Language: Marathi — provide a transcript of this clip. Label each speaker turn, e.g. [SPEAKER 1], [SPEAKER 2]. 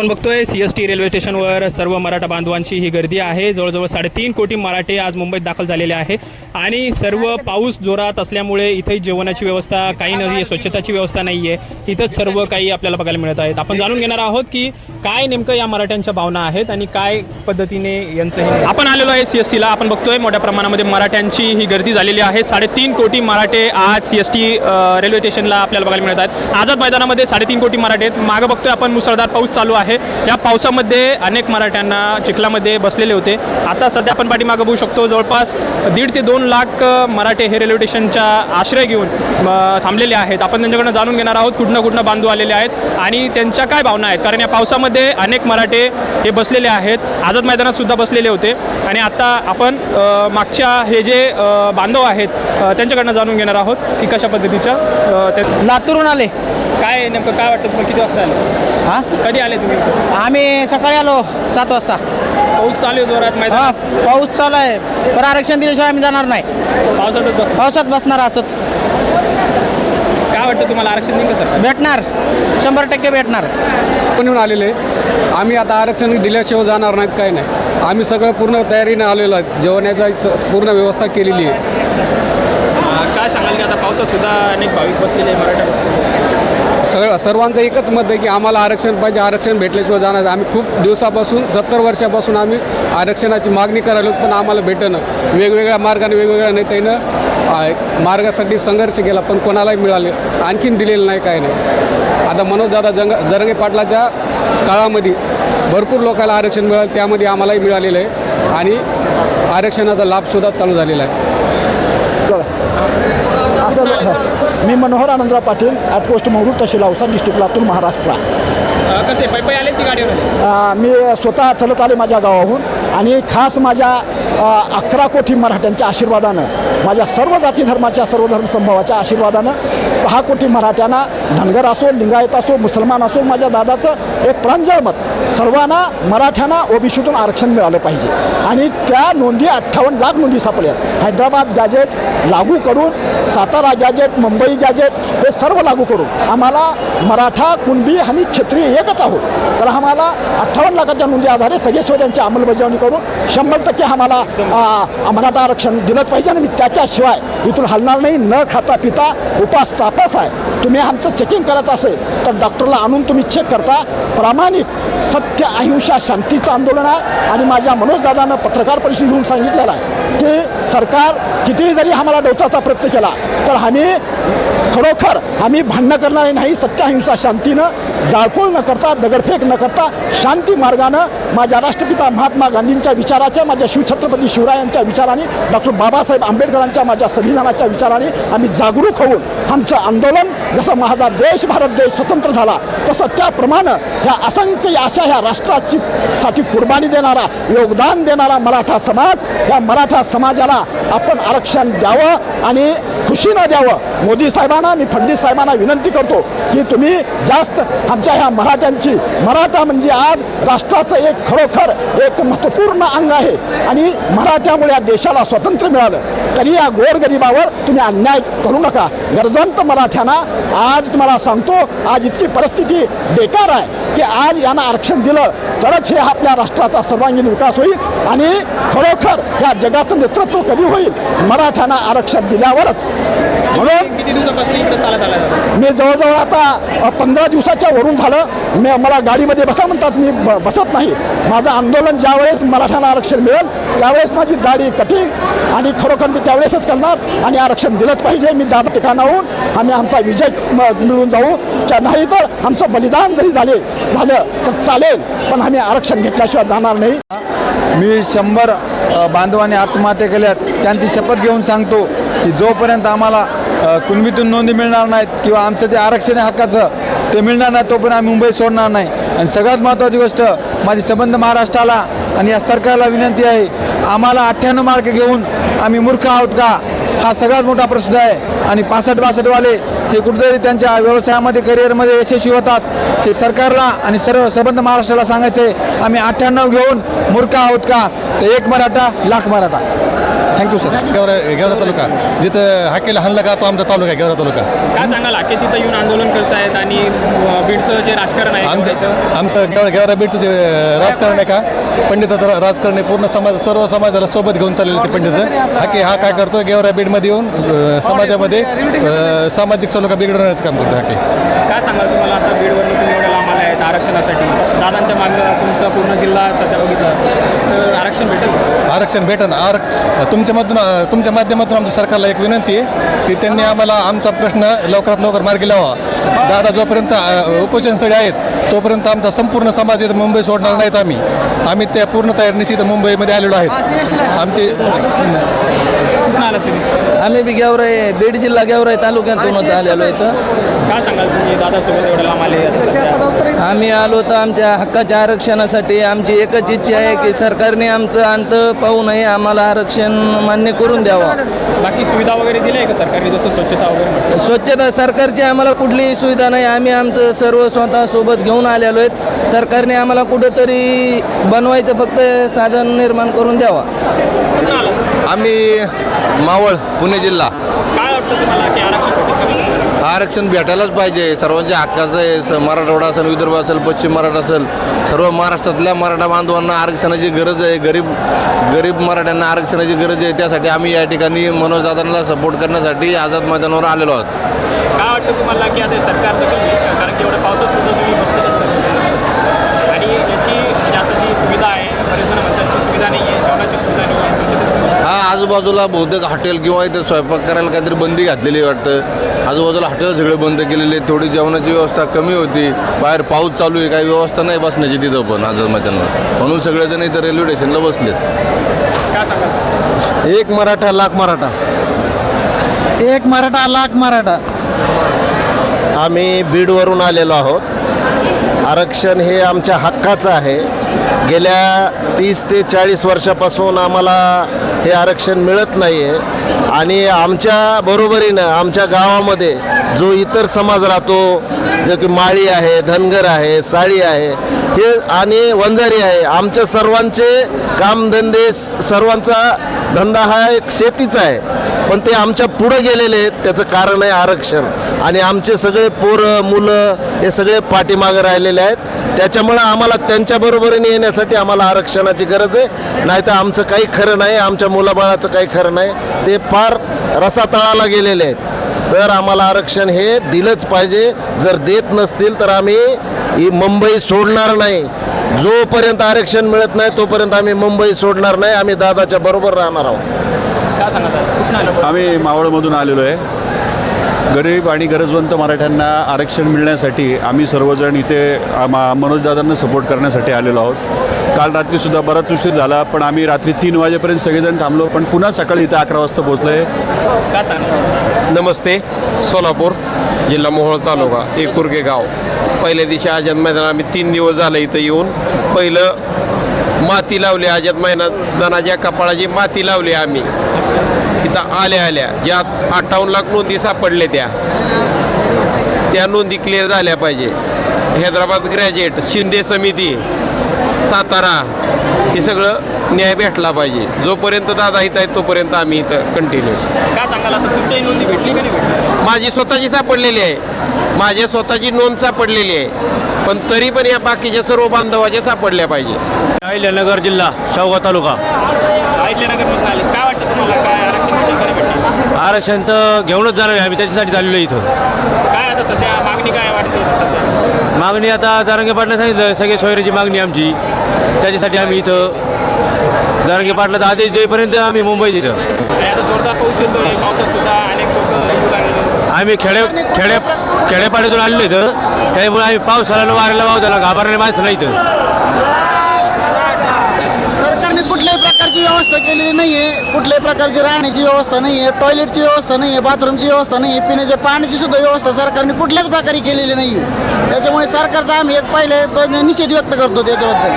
[SPEAKER 1] आपण बघतोय सी एस टी रेल्वे स्टेशनवर सर्व मराठा बांधवांची ही गर्दी आहे. जवळजवळ साडेतीन कोटी मराठे आज मुंबईत दाखल झालेले आहे. आणि सर्व पाऊस जोरात असल्यामुळे इथे जेवणाची व्यवस्था काही नाही स्वच्छताची व्यवस्था नाही आहे इथंच सर्व काही आपल्याला बघायला मिळत आहेत. आपण जाणून घेणार आहोत की काय नेमकं या मराठ्यांच्या भावना आहेत आणि काय पद्धतीने यांचं हे आपण आलेलो आहे सी एस टीला आपण बघतोय मोठ्या प्रमाणामध्ये मराठ्यांची ही गर्दी झालेली आहे. साडेतीन कोटी मराठे आज सी एस टी रेल्वे स्टेशनला आपल्याला बघायला मिळत आहेत. आझाद मैदानामध्ये साडेतीन कोटी मराठे आहेत. मागं बघतोय आपण मुसळधार पाऊस चालू आहे. या पावसामध्ये अनेक मराठ्यांना चिखलामध्ये बसलेले होते. आता सध्या आपण पाठीमागं बघू शकतो जवळपास दीड ते दोन लाख मराठे हे रेल्वे स्टेशनचा आश्रय घेऊन थांबलेले आहेत. आपण त्यांच्याकडनं जाणून घेणार आहोत कुठनं कुठनं बांधव आलेले आहेत आणि त्यांच्या काय भावना आहेत? कारण या पावसामध्ये अनेक मराठे हे बसलेले आहेत. आझाद मैदानात सुद्धा बसलेले होते. आणि आता आपण मागच्या हे जे बांधव आहेत त्यांच्याकडनं जाणून घेणार आहोत की कशा पद्धतीच्या
[SPEAKER 2] लातूरून आले.
[SPEAKER 1] काय नेमकं काय वाटतं तुम्हाला? किती वाजता आले?
[SPEAKER 2] हा?
[SPEAKER 1] कधी आले तुम्ही?
[SPEAKER 2] आम्ही सकाळी आलो सात वाजता.
[SPEAKER 1] पाऊस चालू आहे जोरात
[SPEAKER 2] हा पाऊस चालू आहे. पण आरक्षण दिल्याशिवाय आम्ही जाणार नाही.
[SPEAKER 1] पावसातच बस
[SPEAKER 2] पावसात बसणार असंच.
[SPEAKER 1] काय वाटतं तुम्हाला आरक्षण देईल का सर?
[SPEAKER 2] भेटणार. शंभर टक्के भेटणार.
[SPEAKER 3] येऊन आलेले? आम्ही आता आरक्षण दिल्याशिवाय जाणार नाहीत काही नाही. आम्ही सगळं पूर्ण तयारीने आलेलो आहे जेवणाची स- पूर्ण व्यवस्था केलेली आहे.
[SPEAKER 1] काय सांगाल की आता पावसात सुद्धा अनेक भाविक बसलेले आहे मराठा बसलेले.
[SPEAKER 3] सगळं सर्वांचं एकच मत आहे की आम्हाला आरक्षण पाहिजे. आरक्षण भेटल्याशिवाय जाणार आम्ही खूप दिवसापासून सत्तर वर्षापासून आम्ही आरक्षणाची मागणी करायलो पण आम्हाला भेटणं. वेगवेगळ्या मार्गाने वेगवेगळ्या नेत्यानं मार्गासाठी संघर्ष केला पण कोणालाही मिळाले आणखीन दिलेलं नाही काय नाही. आता मनोजदादा जंग जरंगे पाटलाच्या काळामध्ये भरपूर लोकांना आरक्षण मिळालं त्यामध्ये आम्हालाही मिळालेलं आहे. आणि आरक्षणाचा लाभसुद्धा चालू झालेला आहे.
[SPEAKER 4] मी Manohar Anandrao Patil at post Mangalur tehsil Ausa district Latur Maharashtra.
[SPEAKER 1] कसे पै पै आले ती गाडीवर?
[SPEAKER 4] अ, मी स्वतः चलत आले माझ्या गावाहून आणि खास माझ्या अकरा कोटी मराठ्यांच्या आशीर्वादानं माझ्या सर्व जाती धर्माच्या सर्व धर्म संभवाच्या आशीर्वादानं सहा कोटी मराठ्यांना धनगर असो लिंगायत असो मुसलमान असो माझ्या दादाचं एक प्रांजळ मत सर्वांना मराठ्यांना ओबीसीतून आरक्षण मिळालं पाहिजे. आणि त्या नोंदी अठ्ठावन्न लाख नोंदी सापडल्यात. हैदराबाद गॅजेट लागू करून सातारा गॅजेट मुंबई गॅजेट हे सर्व लागू करून आम्हाला मराठा कुणबी आणि क्षत्रिय एकच आहोत. तर आम्हाला अठ्ठावन्न लाखाच्या नोंदी आधारे सगळे सोयऱ्यांची अंमलबजावणी करून शंभर टक्के आम्हाला आम्हाला मराठा आरक्षण दिलंच पाहिजे आणि त्याच्याशिवाय इथून हलणार नाही. न खाता पिता उपास तापास आहे. तुम्ही आमचं चेकिंग करायचं असेल तर डॉक्टरला आणून तुम्ही चेक करता. प्रामाणिक सत्य अहिंसा शांतीचं आंदोलन आहे. आणि माझ्या मनोजदादानं पत्रकार परिषद घेऊन सांगितलेलं आहे की सरकार कितीही जरी आम्हाला डोचाचा प्रयत्न केला तर आम्ही खरोखर आम्ही भांडणं करणारे नाही. सत्य अहिंसा शांतीनं जाळपोळ न करता दगडफेक न करता शांती मार्गानं माझ्या राष्ट्रपिता महात्मा गांधींच्या विचाराच्या माझ्या शिवछत्रपती शिवरायांच्या विचाराने डॉक्टर बाबासाहेब आंबेडकरांच्या माझ्या संविधानाच्या विचाराने आम्ही जागरूक होऊन आमचं आंदोलन जसं माझा देश भारत देश स्वतंत्र झाला तसं त्याप्रमाणे ह्या असंख्य अशा ह्या राष्ट्राची साठी कुर्बानी देणारा योगदान देणारा मराठा समाज या मराठा समाजाला आपण आरक्षण द्यावं आणि खुशीनं द्यावं. मोदी साहेबांना मी फडणवीस साहेबांना विनंती करतो की तुम्ही जास्त आमच्या ह्या मराठ्यांची मराठा म्हणजे आज राष्ट्राचं एक खरोखर एक महत्त्वपूर्ण अंग आहे. आणि मराठ्यामुळे या देशाला स्वातंत्र्य मिळालं. तरी या गोरगरिबावर तुम्ही अन्याय करू नका. गरजंत मराठ्यांना आज तुम्हाला सांगतो आज इतकी परिस्थिती बेकार आहे की आज यांना आरक्षण दिलं तरच हे आपल्या राष्ट्राचा सर्वांगीण विकास होईल आणि खरोखर या जगाचं नेतृत्व कधी होईल? मराठ्यांना आरक्षण दिल्यावरच. म्हणून मी जवळजवळ आता पंधरा दिवसाच्या वरून झालं मी मला गाडीमध्ये बसा म्हणतात मी ब- बसत नाही. माझं आंदोलन ज्यावेळेस मराठ्यांना आरक्षण मिळेल त्यावेळेस माझी दाढी कटिंग आणि खरोखर मी त्यावेळेसच करणार आणि आरक्षण दिलंच पाहिजे. मी दादा ठिकाणाहून आम्ही आमचा विजय म- मिळून जाऊ. च्या नाही तर आमचं बलिदान जरी झाले झालं तर चालेल पण आम्ही आरक्षण घेतल्याशिवाय जाणार नाही.
[SPEAKER 5] मी शंभर बांधवाने आत्महत्या केल्यात. त्यांची शपथ घेऊन सांगतो की जोपर्यंत आम्हाला कुणबीतून नोंदी मिळणार नाहीत किंवा आमचं जे आरक्षण आहे हक्काचं ते मिळणार नाही तोपर्यंत आम्ही मुंबई सोडणार नाही. आणि सगळ्यात महत्त्वाची गोष्ट माझी संबंध महाराष्ट्राला आणि या सरकारला विनंती आहे आम्हाला अठ्ठ्याण्णव मार्क घेऊन आम्ही मूर्ख आहोत का? हा सगळ्यात मोठा प्रश्न आहे. आणि पासष्ट बासष्टवाले ते कुठेतरी त्यांच्या व्यवसायामध्ये करिअरमध्ये यशस्वी होतात. ते सरकारला आणि सर्व संबंध महाराष्ट्राला सांगायचं आहे आम्ही अठ्ठ्याण्णव घेऊन मूर्ख आहोत का? तर एक Maratha lakh Maratha. Thank you sir
[SPEAKER 6] Georai Georai तालुका. जिथं हाकेला हल्ला का तो आमचा तालुका आहे गेवरा तालुका.
[SPEAKER 1] काय सांगाल? आखे तिथं येऊन आंदोलन करतायत आणि बीडचं जे राजकारण आहे
[SPEAKER 6] आमचं आमचं गेवरा गेवरा बीडचं जे राजकारण आहे का? पंडिताचं राजकारण आहे पूर्ण समाज सर्व समाजाला सोबत घेऊन चाललेलं ते पंडित हाके हा काय करतो गेवरा बीडमध्ये येऊन समाजामध्ये सामाजिक सलोखा बिघडवण्याचं काम करतो हाके
[SPEAKER 1] काय सांगाल तुम्हाला आता बीडवरून तुम्ही एवढ्या लांब आले आहेत आरक्षणासाठी? दादांच्या मागं तुमचा पूर्ण जिल्हा सध्या बघितलं तर आरक्षण भेटेल का?
[SPEAKER 6] आरक्षण भेटन. आरक्ष तुमच्यामधून अ, तुमच्या माध्यमातून आमच्या सरकारला एक विनंती आहे की त्यांनी आम्हाला आमचा प्रश्न लवकरात लवकर मार्गी लावा. दादा जोपर्यंत अ, उपोषणस्थळी आहेत तोपर्यंत आमचा संपूर्ण समाज इथं मुंबई सोडणार नाहीत आम्ही. आम्ही त्या पूर्ण तयारीनिशी इथं मुंबईमध्ये आलेलो आहेत. आमचे
[SPEAKER 1] कुठून आलात तुम्ही?
[SPEAKER 7] आम्ही बी गेवराई बीड जिल्हा गेवराई तालुक्यातूनच आलेलो इथं.
[SPEAKER 1] काय सांगाल तुम्ही? दादासोबत एवढ्या लांब आले आता सध्या?
[SPEAKER 7] आम्ही आलो तर आमच्या हक्काच्या आरक्षणासाठी आमची एकच इच्छा आहे की सरकारने आमचं अंत पाहू नये. आम्हाला आरक्षण मान्य करून द्यावा.
[SPEAKER 1] बाकी सुविधा वगैरे दिल्या आहे का सरकारने? जसं स्वच्छता वगैरे म्हटलं.
[SPEAKER 7] स्वच्छता सरकारची आम्हाला कुठलीही सुविधा नाही. आम्ही आमचं सर्व स्वतः सोबत घेऊन आलेलो आहेत. सरकारने आम्हाला कुठंतरी बनवायचं फक्त साधन निर्माण करून द्यावा.
[SPEAKER 1] कुठून?
[SPEAKER 8] आम्ही मावळ पुणे जिल्हा.
[SPEAKER 1] काय वाटतं तुम्हाला की आरक्षण
[SPEAKER 8] भेटायलाच पाहिजे. सर्वांच्या हक्काचं आहे स- मराठवाडा असेल विदर्भ असेल पश्चिम मराठा असेल सर्व महाराष्ट्रातल्या मराठा बांधवांना आरक्षणाची गरज आहे. गरीब गरीब मराठ्यांना आरक्षणाची गरज आहे. त्यासाठी आम्ही या ठिकाणी मनोज दादांना सपोर्ट करण्यासाठी आझाद मैदानावर आलेलो आहोत.
[SPEAKER 1] काय वाटतं तुम्हाला की आता सरकारचं कमी? कारण की एवढ्या पावसात सुद्धा तुम्ही बसलेले सर आणि याची म्हणजे आता जी सुविधा आहे बरेच जण म्हणतात की सुविधा नाही आहे जेवणाची सुविधा नाही आहे स्वच्छतेची सुविधा नाही.
[SPEAKER 8] हा आजूबाजूला बहुतेक हॉटेल किंवा इथे स्वयंपाक करायला काहीतरी बंदी घातलेली वाटतं. आजूबाजूला हॉटेल सगळे बंद केलेले आहेत. थोडी जेवणाची व्यवस्था कमी होती. बाहेर पाऊस चालू आहे काही व्यवस्था नाही बसण्याची तिथं पण आझाद मैदानावर म्हणून सगळेजण इथं रेल्वे स्टेशनला बसलेत.
[SPEAKER 5] एक मराठा लाख मराठा.
[SPEAKER 2] एक मराठा लाख मराठा.
[SPEAKER 9] आम्ही बीडवरून आलेलो आहोत. आरक्षण हे आमच्या हक्काचं आहे. गेल्या तीस ते चाळीस वर्षापासून आम्हाला हे आरक्षण मिळत नाही आहे आणि आमच्या बरोबरीनं आमच्या गावामध्ये जो इतर समाज राहतो जो की माळी आहे धनगर आहे साळी आहे हे आणि वंजारी आहे आमच्या सर्वांचे कामधंदे सर्वांचा धंदा हा एक शेतीचा आहे. पण ते आमच्या पुढं गेलेले आहेत. त्याचं कारण आहे आरक्षण. आणि आमचे सगळे पोरं मुलं हे सगळे पाठीमागं राहिलेले आहेत. त्याच्यामुळं आम्हाला त्यांच्या बरोबरीने येण्यासाठी आम्हाला आरक्षणाची गरज आहे. नाही तर आमचं काही खरं नाही आमच्या मुलाबाळाचं काही खरं नाही. ते फार रसातळाला गेलेले आहेत. तर आम्हाला आरक्षण हे दिलंच पाहिजे. जर देत नसतील तर आम्ही ही मुंबई सोडणार नाही. जोपर्यंत आरक्षण मिळत नाही तोपर्यंत आम्ही मुंबई सोडणार नाही. आम्ही दादाच्या बरोबर राहणार आहोत.
[SPEAKER 10] आम्ही मावळमधून आलेलो आहे. गरीब आणि गरजवंत मराठ्यांना आरक्षण मिळण्यासाठी आम्ही सर्वजण इथे मनोजदादांना सपोर्ट करण्यासाठी आलेलो आहोत. काल रात्रीसुद्धा बराच उशीर झाला पण आम्ही रात्री तीन वाजेपर्यंत सगळेजण थांबलो पण पुन्हा सकाळी इथे अकरा वाजता पोहोचलो आहे?
[SPEAKER 11] नमस्ते सोलापूर. जिल्हा मोहोळ तालुका एकुर्गे गाव. पहिल्या दिवशी आझाद मैदान आम्ही तीन दिवस झालं इथं येऊन. पहिलं माती लावली आझाद मैदानाच्या कपाळाची माती लावली आम्ही. इथं आल्या आल्या ज्या अठ्ठावन्न लाख नोंदी सापडले त्या. त्या नोंदी क्लिअर झाल्या पाहिजे. हैदराबाद ग्रॅज्युएट शिंदे समिती सातारा हे सगळं न्याय भेटला पाहिजे. जोपर्यंत दादा इथं आहेत तोपर्यंत आम्ही इथं कंटिन्यू
[SPEAKER 1] काय सांगाल आता? तुमच्याही नोंदी भेटली का नाही भेटली?
[SPEAKER 11] माझी स्वतःची सापडलेली आहे. माझ्या स्वतःची नोंद सापडलेली आहे. पण तरी पण या बाकीच्या सर्व बांधवाच्या सापडल्या पाहिजे.
[SPEAKER 9] अहिल्यानगर जिल्हा शावगाव तालुका.
[SPEAKER 1] अहिल्यानगरमधून आले. काय वाटतं तुम्हाला? काय आरक्षण
[SPEAKER 9] आरक्षण तर घेऊनच जाणार आहे. आम्ही त्याच्यासाठी आलेलो आहे इथं.
[SPEAKER 1] काय आता सध्या मागणी काय वाटते सध्या?
[SPEAKER 9] मागणी आता जारंगे पाटला सांगितलं सगळे सोयरीची मागणी आमची. त्याच्यासाठी आम्ही इथं जारंगे पाटलाचा आदेश देईपर्यंत आम्ही मुंबईत इथं
[SPEAKER 1] आणि आता जोरदार पाऊस येतोय पावसात सुद्धा अनेक लोक येऊ लागले.
[SPEAKER 9] आम्ही खेडे खेडे खेडेपाड्यातून आलेलो इथं. त्यामुळे आम्ही पावसाला वाऱ्याला वाव झाला घाबरणे माणसं नाही इथं.
[SPEAKER 2] सरकारने कुठल्याही प्रकारची व्यवस्था केलेली नाही आहे कुठल्याही प्रकारची राहण्याची व्यवस्था नाही आहे टॉयलेटची व्यवस्था नाही आहे बाथरूमची व्यवस्था नाही आहे पिण्याच्या पाण्याची सुद्धा व्यवस्था सरकारने कुठल्याच प्रकारे केलेली नाही आहे त्याच्यामुळे सरकारचा आम्ही एक पहिले निषेध व्यक्त करतो त्याच्याबद्दल.